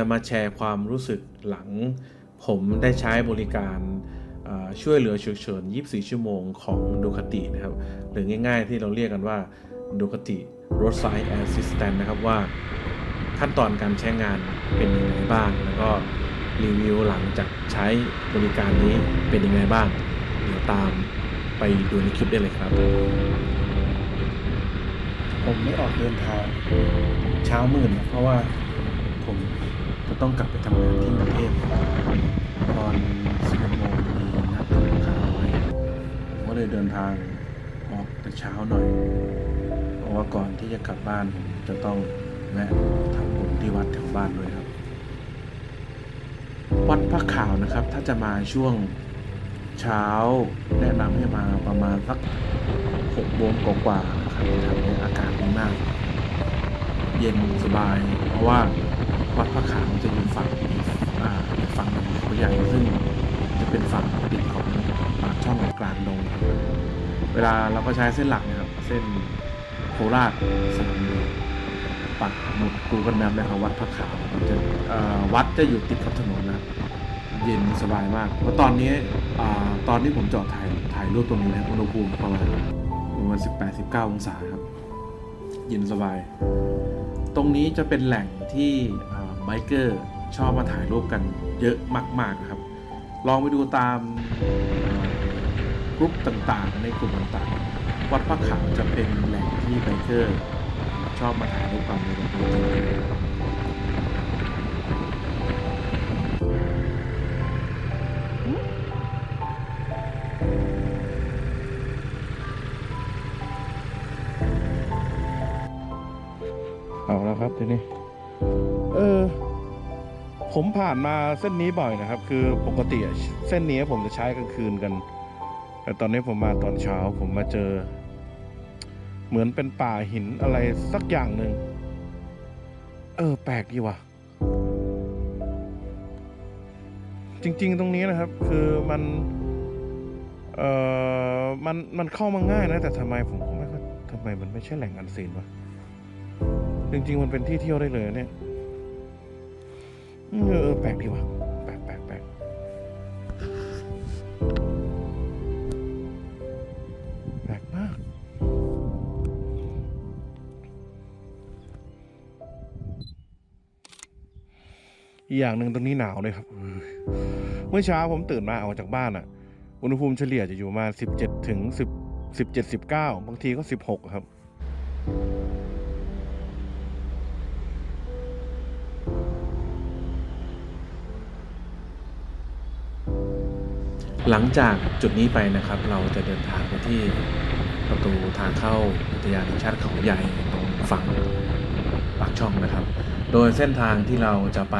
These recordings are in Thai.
จะมาแชร์ความรู้สึกหลัง ผมได้ใช้บริการช่วยเหลือฉุกเฉิน 24 ชั่วโมงของดูคาตินะครับ หรือง่ายๆที่เราเรียกกันว่าดูคาติ roadside assistant นะครับว่าขั้นตอนการใช้งานเป็นยังไงบ้าง แล้วก็รีวิวหลังจากใช้บริการนี้เป็นยังไงบ้าง เดี๋ยวตามไปดูในคลิปได้เลยครับ ผมไม่ออกเดินทางเช้ามืดนะเพราะว่า ต้องกลับไปทำงานที่กรุงเทพตอน11โมงมีนัดกับลูกค้าไว้ผมก็เลยเดินทางออกแต่เช้าหน่อย เพราะว่าก่อนที่จะกลับบ้านผมจะต้องแวะทำบุญที่วัดแถวบ้านด้วยครับ วัดพระขาวนะครับ ถ้าจะมาช่วงเช้าแนะนำให้มาประมาณสักหกโมงกว่าๆนะครับทำให้อากาศดีมาก เย็นสบาย เพราะว่า วัดพระขาวจะอยู่ฝั่งฝั่งหนึ่งของเขาใหญ่ซึ่งจะเป็นฝั่งติดของปากช่องกลางดงเวลาเราก็ใช้เส้นหลักนะครับ เส้นโคราชสนามหลวงปักหมุดกูกันแมปเลยครับวัดพระขาวมันจะวัดจะอยู่ติดกับถนนนะเย็นสบายมากเพราะตอนนี้อตอนที่ผมจอดถ่ายถ่ายรูปตรงนี้นะอุณหภูมิประมาณประมาณ18 19 องศาครับ เย็นสบาย ตรงนี้จะเป็นแหล่งที่ ไบเกอร์ชอบมาถ่ายรูปกันเยอะมากๆนะครับ ลองไปดูตามกรุ๊ปต่างๆ ในกลุ่มต่างๆ วัดพระขาวจะเป็นแหล่งที่ไบเกอร์ชอบมาถ่ายรูปกันในวันจริงๆเอาแล้วครับทีนี้ ผมผ่านมาเส้นนี้บ่อยนะครับ คือปกติเส้นนี้ผมจะใช้กลางคืนกัน แต่ตอนนี้ผมมาตอนเช้าผมมาเจอ เหมือนเป็นป่าหินอะไรสักอย่างหนึ่งเออ แปลกดีว่ะ จริง ๆ ตรงนี้นะครับ คือมันเอ่อมันมันเข้ามาง่ายนะ แต่ทำไมผมไม่ทำไมมันไม่ใช่แหล่งอันซีนวะจริง ๆ มันเป็นที่เที่ยวได้เลยเนี่ย เออแปลกดีว่ะแปลกแปลกแปลกแปลกมากอีกอย่างหนึ่งตรงนี้หนาวเลยครับ เมื่อเช้าผมตื่นมาออกจากบ้านอะ อุณหภูมิเฉลี่ยจะอยู่มาณสิบเจ็ดถึงสิบสิบเจ็ดสิบเก้าบางทีก็สิบหกครับ หลังจากจุดนี้ไปนะครับ เราจะเดินทางไปที่ประตูทางเข้าอุทยานแห่งชาติเขาใหญ่ตรงฝั่งปากช่องนะครับ โดยเส้นทางที่เราจะไป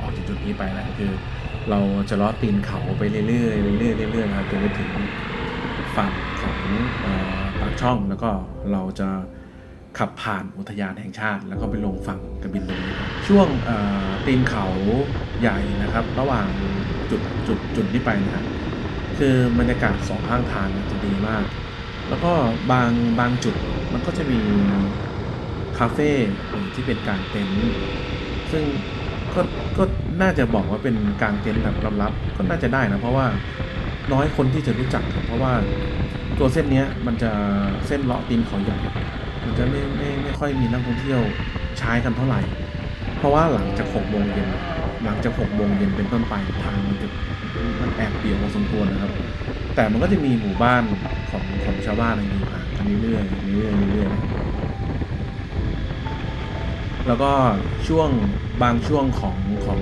ออกจากจุดนี้ไปนะคือ เราจะลาะตีนเขาไปเรื่อยๆเรื่อยๆเรื่อยๆครับจนไปถึงฝั่งของปากช่องแล้วก็เราจะขับผ่านอุทยานแห่งชาติ แล้วก็ไปลงฝั่งกระบินบุรีช่วงตีนเขาใหญ่นะครับ ระหว่างจุดจุดจุดนี้ไปนะครับ คือบรรยากาศสองข้างทางจะดีมาก แล้วก็บางบางจุดมันก็จะมีคาเฟ่ที่เป็นกางเต็นท์ซึ่งก็ก็น่าจะบอกว่าเป็นกางเต็นท์แบบลับๆก็น่าจะได้นะเพราะว่าน้อยคนที่จะรู้จักเพราะว่าตัวเส้นเนี้ยมันจะเส้นเลาะตีนเขาใหญ่มันจะไม่ไม่ไม่ค่อยมีนักท่องเที่ยวใช้กันเท่าไหร่ เพราะว่าหลังจากหกโมงเย็น หลังจากหกโมงเย็นเป็นต้นไปทางมันจะมันแอบเปี่ยวพอสมควรนะครับ แต่มันก็จะมีหมู่บ้านของของชาวบ้านอะไรอยู่ห่างกันเรื่อยๆเรื่อยๆเรื่อยๆแล้วก็ช่วงบางช่วงของของ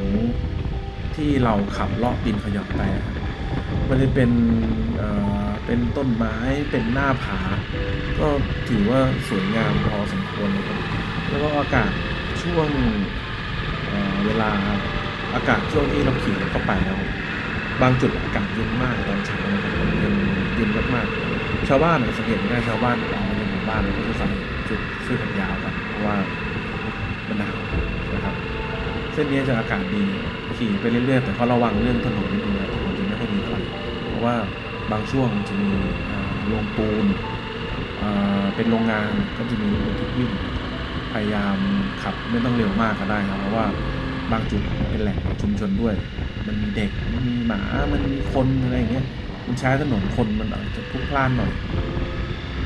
ที่เราขับเลาะดินขยับไปมันจะเป็นเอ่อเป็นต้นไม้เป็นหน้าผา ก็ถือว่าสวยงามพอสมควรเลยครับแล้วก็อากาศช่วงเเวลา อากาศช่วงที่เราขี่เข้าไปแล้วบางจุดอากาศเย็นมากตอนเช้านะครับเย็นเย็นมากๆชาวบ้านสังเกตได้ชาวบ้านออกมาในหมู่บ้านเนี่ยก็จะใส่ชุดเสื้อแขนยาวกันเพราะว่ามันหนาวนะครับ เส้นนี้จะอากาศดีขี่ไปเรื่อยๆแต่ก็ระวังเรื่องถนนนิดนึงนะถนนจะไม่ค่อยดีเท่าไหร่เพราะว่าบางช่วงจะมีโรงปูนเป็นโรงงานก็จะมีรถทุกวิ่งพยายามขับไม่ต้องเร็วมากก็ได้ครับเพราะว่า บางจุดเป็นแหล่งชุมชนด้วย มันมีเด็ก มันมีหมา มันมีคนอะไรอย่างเงี้ย มันใช้ถนนคนมันอาจจะพลุกพล่านหน่อย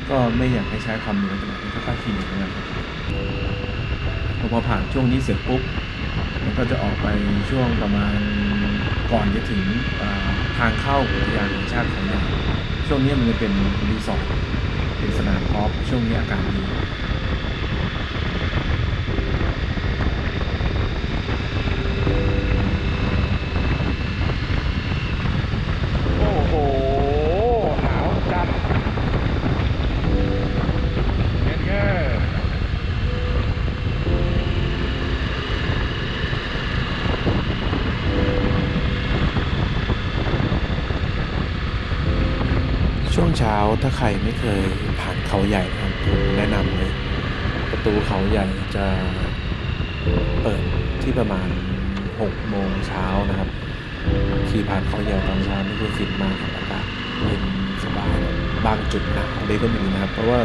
ก็ไม่อยากให้ใช้ความเร็วขนาดนี้ก็ค่อยๆขี่อย่างนั้นครับพอผ่านช่วงนี้เสร็จปุ๊บ มันก็จะออกไปช่วงประมาณก่อนจะถึงทางเข้าอุทยานแห่งชาติขาใหญ่ช่วงนี้มันจะเป็นรีสอร์ทเป็นสนามกอล์ฟช่วงนี้อากาศดี ถ้าใครไม่เคยผ่านเขาใหญ่นะครับผมแนะนำเลยประตูเขาใหญ่จะเปิดที่ประมาณ6โมงเช้านะครับขี่ผ่านเขาใหญ่ตอนเช้านี่คือฟินมากครับอากาศเย็นสบายบางจุดหนาวเลยก็มีนะครับ เพราะว่า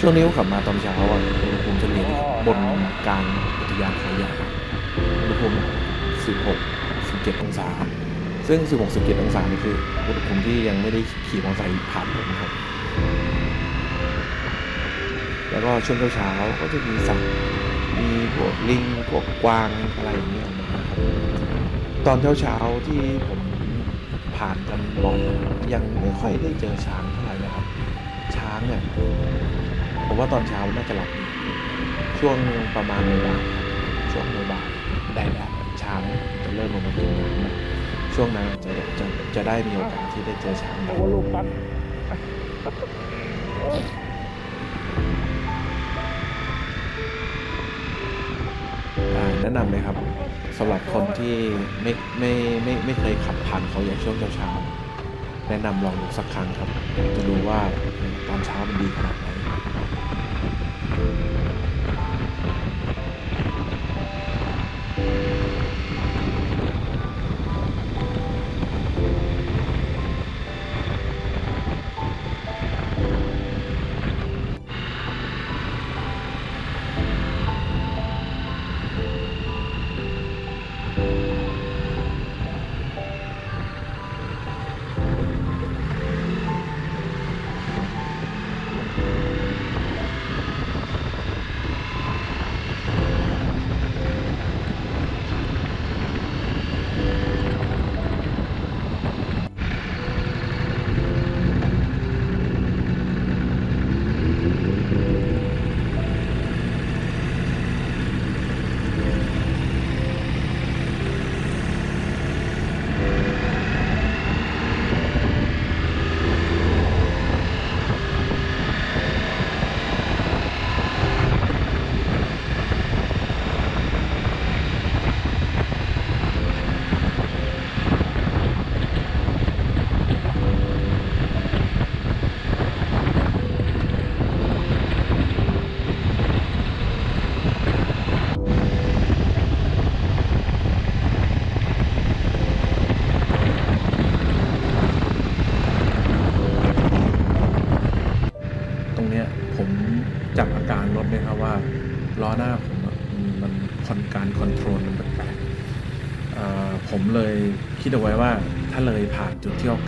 ช่วงนี้ผมขับมาตอนเช้าอะอุณหภูมิเฉลี่ยบนกลางอุทยานเขาใหญ่อุณหภูมิ16 17องศา ซึ่ง 16 17 องศานี่คืออุณหภูมิที่ยังไม่ได้ขี่มอเตอร์ไซค์ผ่านผมนะครับ แล้วก็ช่วงเช้าๆก็จะมีสัตว์ มีพวกลิง พวกกวางอะไรอย่างเงี้ยออกมาครับตอนเช้าๆที่ผมผ่านกันบ่อยยังไม่ค่อยได้เจอช้างเท่าไหร่นะครับ ช้างเนี่ยผมว่าตอนเช้าน่าจะหลับช่วงประมาณบ่าช่วงบ่าแดดช้างจะเริ่มลงมากินน้ำนะ ช่วงนั้นจะจะจะได้มีโอกาสที่ได้เจอช้างโอ้ลูกปัดอ่าแนะนำเลยครับสำหรับคนที่ไม่ไม่ไม่ไม่เคยขับผ่านเขาอย่างช่วงเช้าๆแนะนำลองดูสักครั้งครับ จะรู้ว่าตอนเช้ามันดีขนาดไหน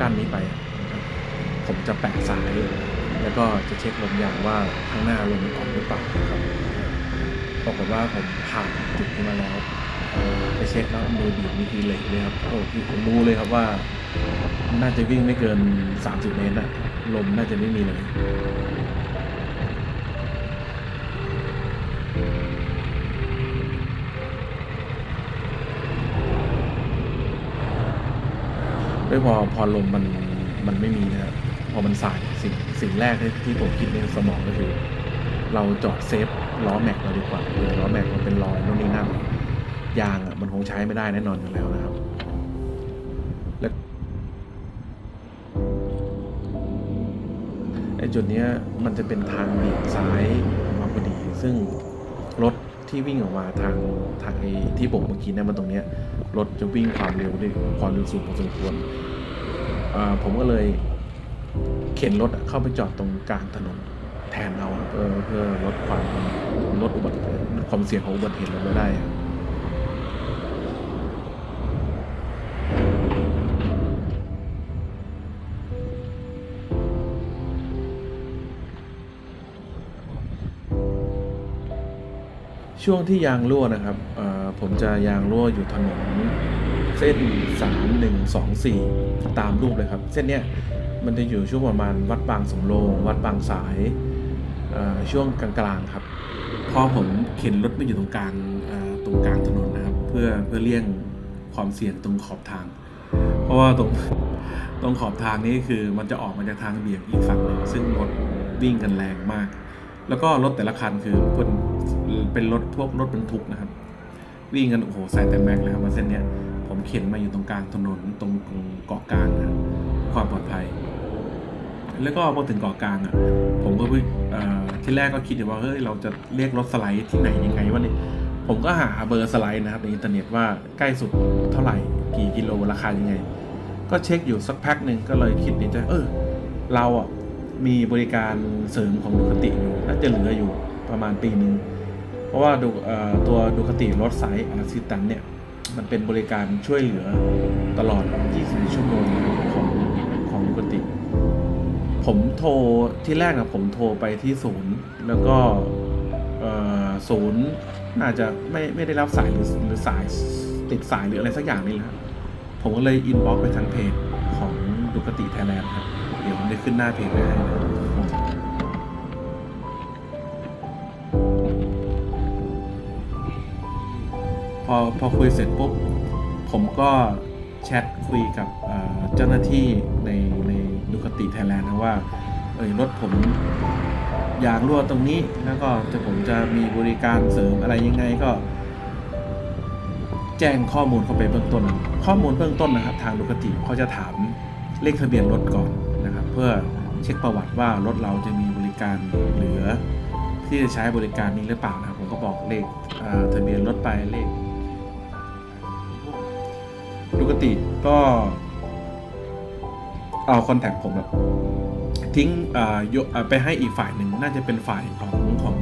กั้นนี้ไป ผมจะแปะสาย แล้วก็จะเช็คลมยางว่าข้างหน้าลมมันออกหรือเปล่าครับปรากฏว่าผมผ่านจุดนี้มาแล้วไปเช็คแล้วมือบีบมีทีเหล็กเลยครับโอ้พี่ผมรู้เลยครับว่า น่าจะวิ่งไม่เกิน 30 เมตรอะลมน่าจะไม่มีเลย ด้วยพอพอลมมันมันไม่มีนะครับพอมันสายสิ่งสิ่งแรกที่ที่ผมคิดในสมองก็คือ เราจอดเซฟล้อแม็กเราดีกว่าเผื่อล้อแม็กมันเป็นรอยนู่นนี่นั่นยางอะมันคงใช้ไม่ได้แน่นอนอยู่แล้วนะครับแล้วไอ้จุดเนี้ยมันจะเป็นทางเบี่ยงซ้ายออกมาพอดี ซึ่งรถที่วิ่งออกมาทางทางไอ้ที่ผมเมื่อกี้เนี่ยมันตรงเนี้ย รถจะวิ่งความเร็วด้วยความเร็วสูงพอสมควรผมก็เลยเข็นรถเข้าไปจอดตรงกลางถนนแทนเอาเพื่อเพื่อลดความลดอุบัติความเสี่ยงของอุบัติเหตุลงไปได้ ช่วงที่ยางรั่วนะครับผมจะยางรั่วอยู่ถนนเส้น 3124 ตามรูปเลยครับ เส้นเนี้ยมันจะอยู่ช่วงประมาณวัดบางสมโรงวัดบางสายช่วงกลางๆครับพอผมเข็นรถไม่อยู่ตรงกลางตรงกลางถนนนะครับ เพื่อเพื่อเลี่ยงความเสี่ยงตรงขอบทาง เพราะว่าตรงตรงขอบทางนี้คือมันจะออกมาจากทางเบี่ยงอีกฝั่งหนึ่งซึ่งรถวิ่งกันแรงมาก แล้วก็รถแต่ละคันคือเป็นเป็นรถพวกรถบรรทุกนะครับ วิ่งกันโอ้โหใส่แต่แม็กเลยครับมาเส้นเนี้ยผมเข็นมาอยู่ตรงกลางถนนตรงเกาะกลางนะความปลอดภัย แล้วก็พอถึงเกาะกลางอะ ผมก็เพิ่งที่แรกก็คิดอยู่ว่าเฮ้ยเราจะเรียกรถสไลด์ที่ไหนยังไงวะเนี่ยผมก็หาเบอร์สไลด์นะครับในอินเทอร์เน็ตว่าใกล้สุดเท่าไหร่กี่กิโลราคายังไง ก็เช็คอยู่สักพักหนึ่งก็เลยคิดในใจเออเราอะ มีบริการเสริมของดูคติอยู่น่าจะเหลืออยู่ประมาณปีหนึ่งเพราะว่าดูตัวดูคติรถไซส์อาซิตันเนี่ยมันเป็นบริการช่วยเหลือตลอด 24 ชั่วโมงของของดูคติ ผมโทรที่แรกนะผมโทรไปที่ศูนย์ แล้วก็ศูนย์น่าจะไม่ไม่ได้รับสายหรือหรือสายติดสายหรืออะไรสักอย่างนี่แหละผมก็เลยอินบ็อกไปทางเพจของดูคติไทยแลนด์ครับ เดี๋ยวผมจะขึ้นหน้าเพจไว้ให้นะพอพอคุยเสร็จปุ๊บ ผมก็แชทคุยกับเจ้าหน้าที่ในในดูคติไทยแลนด์นะว่า เอยรถผมยางรั่วตรงนี้ แล้วก็จะผมจะมีบริการเสริมอะไรยังไงก็ แจ้งข้อมูลเข้าไปเบื้องต้น ข้อมูลเบื้องต้นนะครับ ทางดูคติเขาจะถามเลขทะเบียนรถก่อน เพื่อเช็คประวัติว่ารถเราจะมีบริการเหลือ ที่จะใช้บริการนี้หรือเปล่านะครับผมก็บอกเลขทะเบียนรถไปเลขดูกติก็เอาคอนแทคผมแบบทิ้งไปให้อีกฝ่ายหนึ่งน่าจะเป็นฝ่ายของของ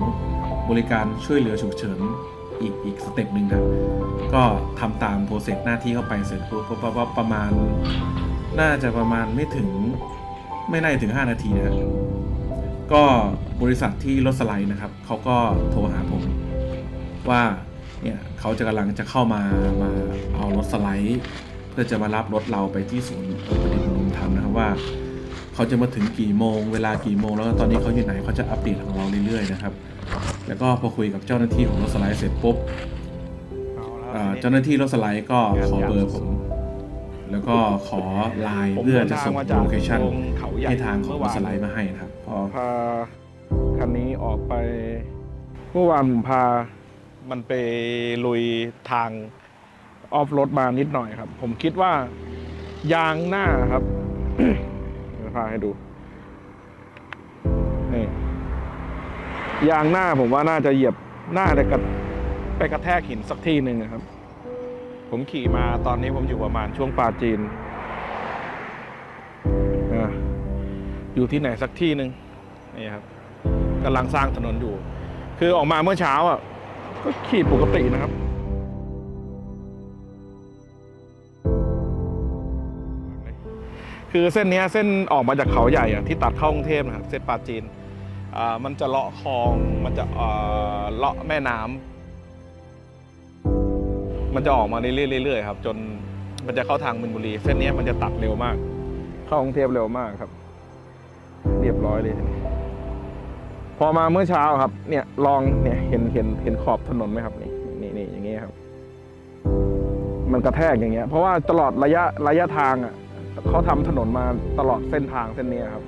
บริการช่วยเหลือฉุกเฉินอีกอีกสเต็ปหนึ่งนะก็ทำตามโปรเซสหน้าที่เข้าไปเสร็จปุ๊บปุ๊บปุ๊บปุ๊บประมาณ น่าจะประมาณไม่ถึง ไม่น่าจะถึง 5 นาทีนะก็บริษัทที่รถสไลด์นะครับเขาก็โทรหาผมว่าเนี่ยเขาจะกำลังจะเข้ามามาเอารถสไลด์เพื่อจะมารับรถเราไปที่ศูนย์เปิดประดิษฐ์ลุงทำนะครับว่าเขาจะมาถึงกี่โมง เวลากี่โมง แล้วตอนนี้เขาอยู่ไหนเขาจะอัปเดตของเราเรื่อยๆนะครับ แล้วก็พอคุยกับเจ้าหน้าที่ของรถสไลด์เสร็จปุ๊บเจ้าหน้าที่รถสไลด์ก็ขอเบอร์ผม แล้วก็ขอไลน์เพื่อจะส่งโลเคชั่นเขาใหญ่ให้ทางของรเมื่ถวสไลด์มาให้นะครับพอพาคันนี้ออกไปเมื่อวานผมพามันไปลุยทางออฟรถมานิดหน่อยครับ ผมคิดว่ายางหน้าครับเดี๋ยวพาให้ดูนี่ยางหน้าผมว่าน่าจะเหยียบหน้าจะกระไปกระแทกหินสักที่หนึ่งนะครับ ผมขี่มาตอนนี้ผมอยู่ประมาณช่วงปลาจีนอยู่ที่ไหนสักที่หนึ่งนี่ครับกำลังสร้างถนนอยู่ คือออกมาเมื่อเช้าอะก็ขี่ปกตินะครับคือเส้นนี้เส้นออกมาจากเขาใหญ่อะที่ตัดเข้ากรุงเทพนะครับเส้นปาจีนอ่ามันจะเลาะคลองมันจะเอ่อเลาะแม่น้ำ มันจะออกมาเรื่อยๆเรื่อยๆครับ จนมันจะเข้าทางมินบุรี เส้นเนี้ยมันจะตัดเร็วมาก เข้ากรุงเทพเร็วมากครับ เรียบร้อยเลยทีนี้พอมาเมื่อเช้าครับ เนี่ยลองเนี่ยเห็นเห็นเห็นขอบถนนไหมครับนี่นี่นี่อย่างเงี้ยครับ มันกระแทกอย่างเงี้ย เพราะว่าตลอดระยะระยะทางอะเขาทำถนนมาตลอดเส้นทางเส้นนี้ครับ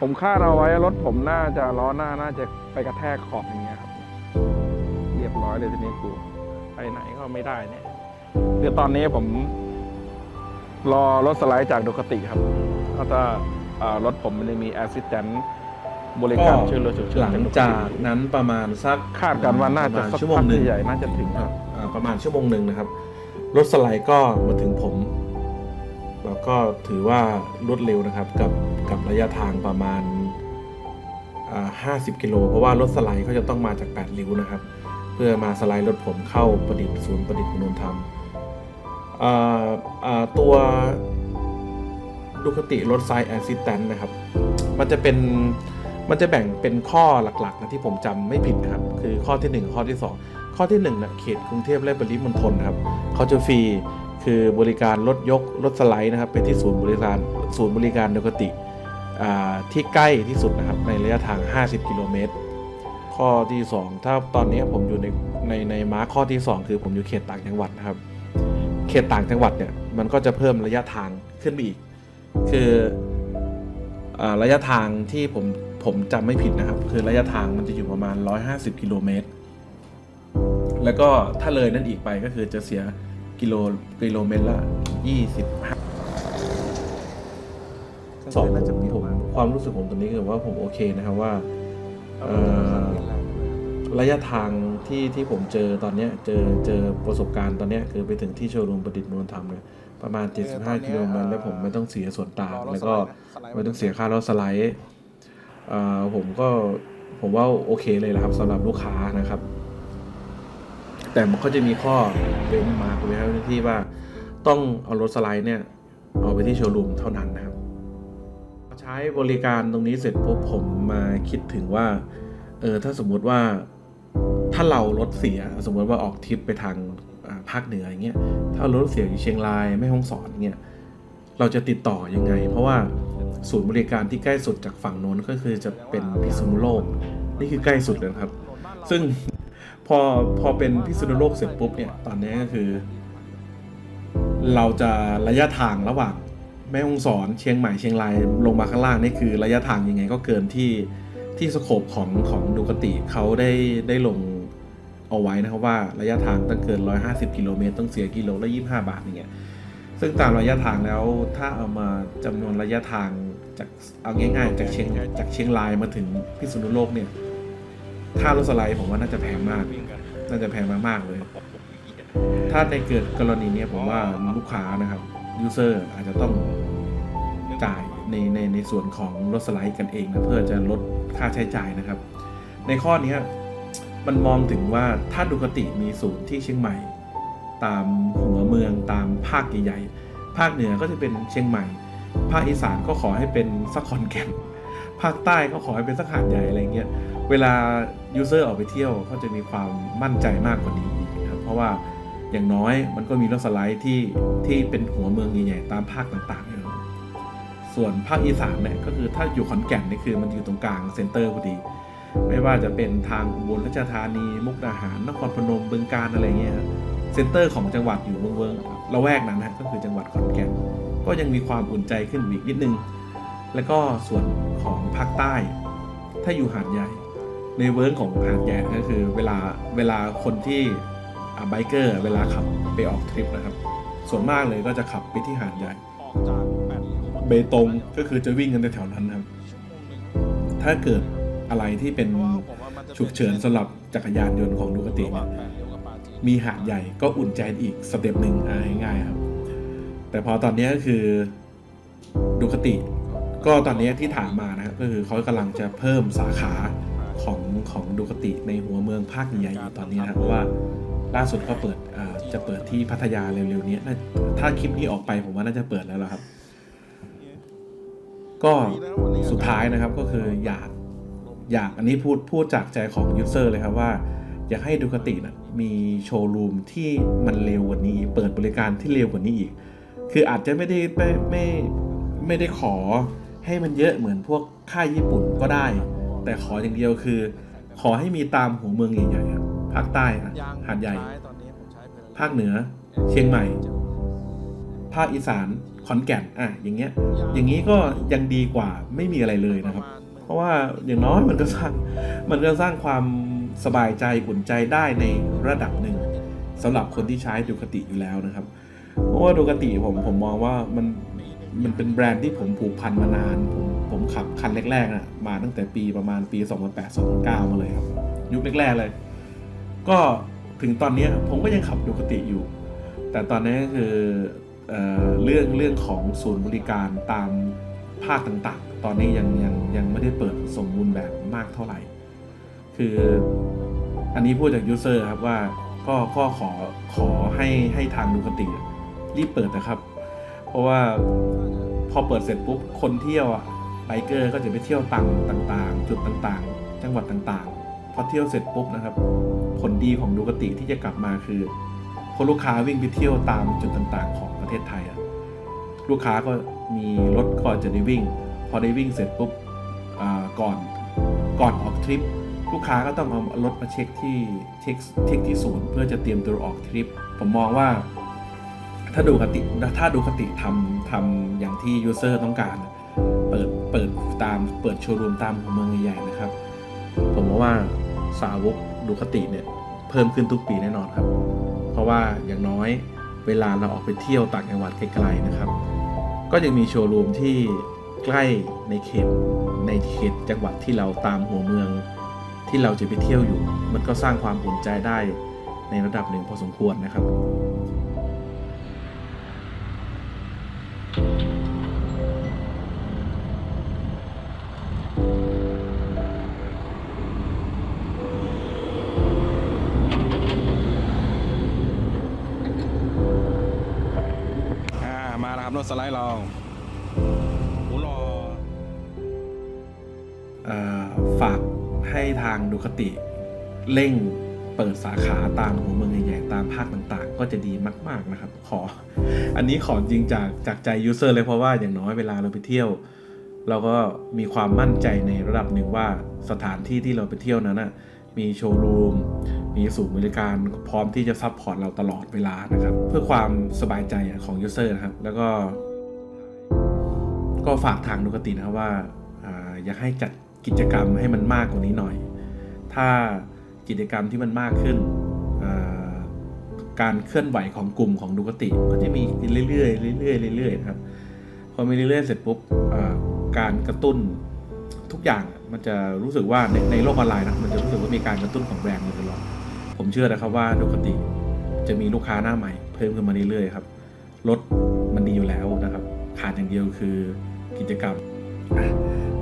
ผมคาดเอาไว้รถผมน่าจะล้อหน้าน่าจะไปกระแทกขอบอย่างเงี้ยครับ เรียบร้อยเลยทีนี้กู ไปไหนก็ไม่ได้เนี่ยคือตอนนี้ผมรอรถสไลด์จากดูคติครับก็จะอ่ารถผมมันจะมีแอสซิสแตนบริการช่วยเหลือฉุกเฉินหลังจากนั้นประมาณสักคาดกันว่าน่าจะประมณสักชั่วโมงพักหนึ่งใหญ่ๆน่าจะถึงครับอ่าประมาณชั่วโมงหนึ่งนะครับ รถสไลด์ก็มาถึงผมแล้วก็ถือว่ารวดเร็วนะครับกับกับระยะทางประมาณอ่า50 กิโล เพราะว่ารถสไลด์เขาจะต้องมาจาก 8 ริ้วนะครับ เพื่อมาสไลด์รถผมเข้าประดิษฐ์ศูนย์ประดิษฐ์มนุษยธรรมตัวดูคติรถไซแอซิสแตนนะครับ มันจะเป็นมันจะแบ่งเป็นข้อหลักๆนะที่ผมจำไม่ผิดนะครับ คือข้อที่ 1 ข้อที่ 2 ข้อที่1นะเขตกรุงเทพและปริมณฑลนะครับเขาจะฟรีคือบริการรถยกรถสไลด์นะครับไปที่ศูนย์บริการศูนย์บริการดูคติที่ใกล้ที่สุดนะครับในระยะทาง 50 กิโลเมตร ข้อที่ 2 ถ้าตอนนี้ผมอยู่ในในในมาร์คข้อที่ 2 คือผมอยู่เขตต่างจังหวัดนะครับ เขตต่างจังหวัดเนี่ยมันก็จะเพิ่มระยะทางขึ้นไปอีก คืออาระยะทางที่ผมผมจำไม่ผิดนะครับ คือระยะทางมันจะอยู่ประมาณ 150 กิโลเมตร แล้วก็ถ้าเลยนั่นอีกไปก็คือจะเสียกิโลกิโลเมตรละ 25สองผมความรู้สึกผมตรงนี้คือว่าผมโอเคนะครับว่าเอ่อ ระยะทางที่ที่ผมเจอตอนเนี้ยเจอเจอประสบการณ์ตอนเนี้ยคือไปถึงที่โชว์รูมประดิษฐ์มนุษยธรรมเนี่ยประมาณ 75 กิโลเมตรแล้วผมไม่ต้องเสียส่วนต่างแล้วก็ไม่ต้องเสียค่ารถสไลด์อ่าผมก็ผมว่าโอเคเลยนะครับสำหรับลูกค้านะครับ แต่มันก็จะมีข้อเว้นมาร์กไว้ให้ที่ว่าต้องเอารถสไลด์เนี่ย เอาไปที่โชว์รูมเท่านั้นนะครับใช้บริการตรงนี้เสร็จปุ๊บผมมาคิดถึงว่า เออถ้าสมมุติว่าถ้าเรารถเสีย สมมติว่าออกทริปไปทางภาคเหนืออย่างเงี้ยถ้ารถเสียอยู่เชียงรายแม่ฮ่องสอนเงี้ยเราจะติดต่อยังไง เพราะว่าศูนย์บริการที่ใกล้สุดจากฝั่งโน้นก็คือจะเป็นพิษณุโลก นี่คือใกล้สุดเลยครับ ซึ่งพอพอเป็นพิษณุโลกเสร็จปุ๊บเนี่ยตอนนี้ก็คือ เราจะระยะทางระหว่าง แม่ฮ่องสอนเชียงใหม่เชียงรายลงมาข้างล่างนี่คือระยะทางยังไงก็เกินที่ที่สโคปของของดูกติเขาได้ได้ลงเอาไว้นะครับว่าระยะทางต้องเกิน 150 กิโลเมตรต้องเสียกิโลละ25 บาทอย่างเงี้ยซึ่งตามระยะทางแล้วถ้าเอามาจำนวนระยะทางจากเอาง่ายๆจากเชียงจากเชียงรายมาถึงพิษณุโลกเนี่ยถ้ารถสไลด์ผมว่าน่าจะแพงมาก น่าจะแพงมากๆเลย ถ้าในเกิดกรณีนี้ผมว่าลูกค้านะครับ ยูเซอร์อาจจะต้องจ่ายในในในส่วนของรถสไลด์กันเองนะเพื่อจะลดค่าใช้จ่ายนะครับ ในข้อนี้มันมองถึงว่าถ้าดูกติมีศูนย์ที่เชียงใหม่ ตามหัวเมืองตามภาคใหญ่ๆภาคเหนือก็จะเป็นเชียงใหม่ ภาคอีสานก็ขอให้เป็นสักขอนแก่นภาคใต้ก็ขอให้เป็นสักหาดใหญ่อะไรเงี้ยเวลายูเซอร์ออกไปเที่ยวเขาจะมีความมั่นใจมากกว่านี้อีกนะครับเพราะว่า อย่างน้อยมันก็มีรถสไลด์ที่ที่เป็นหัวเมืองใหญ่ๆตามภาคต่างๆอยู่ส่วนภาคอีสานเนี่ยก็คือถ้าอยู่ขอนแก่นนี่คือมันอยู่ตรงกลางเซ็นเตอร์พอดี ไม่ว่าจะเป็นทางอุบลราชธานี มุกดาหาร นครพนมบึงกาฬอะไรเงี้ยครับเซ็นเตอร์ของจังหวัดอยู่เมืองเวิงละแวกนั้นนะก็คือจังหวัดขอนแก่น ก็ยังมีความอุ่นใจขึ้นอีกนิดนึง แล้วก็ส่วนของภาคใต้ ถ้าอยู่หาดใหญ่ ในเวิร์กของหาดใหญ่ก็คือเวลาเวลาคนที่ ไบเกอร์เวลาขับไปออกทริปนะครับ ส่วนมากเลยก็จะขับไปที่หาดใหญ่ออกจากแปดริ้วเบตงก็คือจะวิ่งกันแถวๆนั้นนะครับ ถ้าเกิดอะไรที่เป็นฉุกเฉินสำหรับจักรยานยนต์ของดูกติเนี่ยมีหาดใหญ่ก็อุ่นใจอีกสเต็ปหนึ่งอ่าง่ายๆครับ แต่พอตอนนี้ก็คือดูกติ ก็ตอนนี้ที่ถามมานะครับก็คือเขากำลังจะเพิ่มสาขาของของดูกติในหัวเมืองภาคใหญ่ๆอยู่ตอนนี้นะครับเพราะว่า ล่าสุดก็เปิดจะเปิดที่พัทยาเร็วๆนี้น่าถ้าคลิปนี้ออกไปผมว่าน่าจะเปิดแล้วล่ะครับ ก็สุดท้ายนะครับก็คืออยากอยากอันนี้พูดพูดจากใจของยูเซอร์เลยครับว่า อยากให้ดูคตินะมีโชว์รูมที่มันเร็วกว่านี้ เปิดบริการที่เร็วกว่านี้อีก คืออาจจะไม่ได้ไม่ไม่ไม่ได้ขอให้มันเยอะเหมือนพวกค่ายญี่ปุ่นก็ได้ แต่ขออย่างเดียวคือ ขอให้มีตามหัวเมืองใหญ่ๆครับ ภาคใต้อะหาดใหญ่ ภาคเหนือ เชียงใหม่ ภาคอีสานขอนแก่นอะอย่างเงี้ย อย่างนี้ก็ยังดีกว่าไม่มีอะไรเลยนะครับ เพราะว่าอย่างน้อยมันก็สร้างมันก็สร้างความสบายใจอุ่นใจได้ในระดับหนึ่งสำหรับคนที่ใช้ดูคติอยู่แล้วนะครับ เพราะว่าดูคติผมผมมองว่ามันมันเป็นแบรนด์ที่ผมผูกพันมานาน ผมผมขับคันแรกๆนะมาตั้งแต่ปีประมาณปี 2008-2009 มาเลยครับ ยุคแรกๆเลย ก็ถึงตอนนี้ผมก็ยังขับดูคติอยู่ แต่ตอนนี้คือเอเรื่องเรื่องของศูนย์บริการตามภาคต่างๆ ตอนนี้ยังยังยังไม่ได้เปิดสมบูรณ์แบบมากเท่าไหร่ คืออันนี้พูดจากยูเซอร์ครับว่าก็ก็ขอขอให้ให้ทางดูคติรีบเปิดนะครับ เพราะว่าพอเปิดเสร็จปุ๊บคนเที่ยวอะไบเกอร์ก็จะไปเที่ยวตังต่างๆ จุดต่างๆ จังหวัดต่างๆ พอเที่ยวเสร็จปุ๊บนะครับ ผลดีของดูคติที่จะกลับมาคือพอลูกค้าวิ่งไปเที่ยวตามจุดต่างๆ ของประเทศไทยอะลูกค้าก็มีรถก็จะได้วิ่ง พอได้วิ่งเสร็จปุ๊บอ่าก่อนก่อนออกทริป ลูกค้าก็ต้องเอารถมาเช็คที่เช็คเช็คที่ศูนย์เพื่อจะเตรียมตัวออกทริป ผมมองว่าถ้าดูคติถ้าดูคติทำทำอย่างที่ยูเซอร์ต้องการ เปิดเปิดตามเปิดโชว์รูมตามเมืองใหญ่ๆนะครับ ผมว่า สาวกดูคติเนี่ยเพิ่มขึ้นทุกปีแน่นอนครับ เพราะว่าอย่างน้อยเวลาเราออกไปเที่ยวต่างจังหวัดไกลๆนะครับ ก็ยังมีโชว์รูมที่ใกล้ในเขตในเขตจังหวัดที่เราตามหัวเมือง ที่เราจะไปเที่ยวอยู่ มันก็สร้างความอุ่นใจได้ในระดับหนึ่งพอสมควรนะครับ ถสไลด์เราโอ้รอเอ่อฝากให้ทางดูคติ เร่งเปิดสาขาตามหัวเมืองใหญ่ๆตามภาคต่างๆ ก็จะดีมาก ๆนะครับ ขอ อันนี้ขอจริงจากจากใจยูเซอร์เลยเพราะว่าอย่างน้อยเวลาเราไปเที่ยว เราก็มีความมั่นใจในระดับหนึ่งว่าสถานที่ที่เราไปเที่ยวนั้นนะมีโชว์รูม มีศูนย์บริการพร้อมที่จะซัพพอร์ตเราตลอดเวลานะครับ เพื่อความสบายใจของยูเซอร์นะครับ แล้วก็ก็ฝากทางดูกตินะครับว่าอยากให้จัดกิจกรรมให้มันมากกว่านี้หน่อย ถ้ากิจกรรมที่มันมากขึ้น การเคลื่อนไหวของกลุ่มของดูกติ ก็จะมีเรื่อยๆเรื่อยๆเรื่อยๆครับ พอมีเรื่อยๆเสร็จปุ๊บการกระตุ้นทุกอย่างมันจะรู้สึกว่าในในโลกออนไลน์นะมันจะรู้สึกว่ามีการกระตุ้นของแบรนด์มาตลอด ผมเชื่อนะครับว่าดูกติจะมีลูกค้าหน้าใหม่ เพิ่มขึ้นมาเรื่อยๆครับรถมันดีอยู่แล้วนะครับขาดอย่างเดียวคือกิจกรรม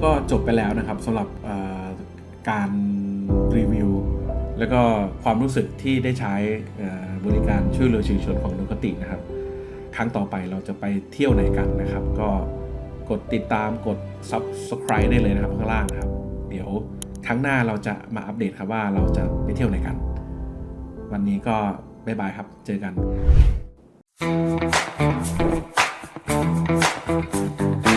ก็จบไปแล้วนะครับสำหรับการรีวิว แล้วก็ความรู้สึกที่ได้ใช้บริการช่วยเหลือชุมชนของนุกตินะครับ ครั้งต่อไปเราจะไปเที่ยวไหนกันนะครับ ก็กดติดตามกด subscribe ได้เลยนะครับข้างล่างนะครับ เดี๋ยวครั้งหน้าเราจะมาอัปเดตครับว่าเราจะไปเที่ยวไหนกัน วันนี้ก็บ๊ายบายครับ เจอกัน Thank you.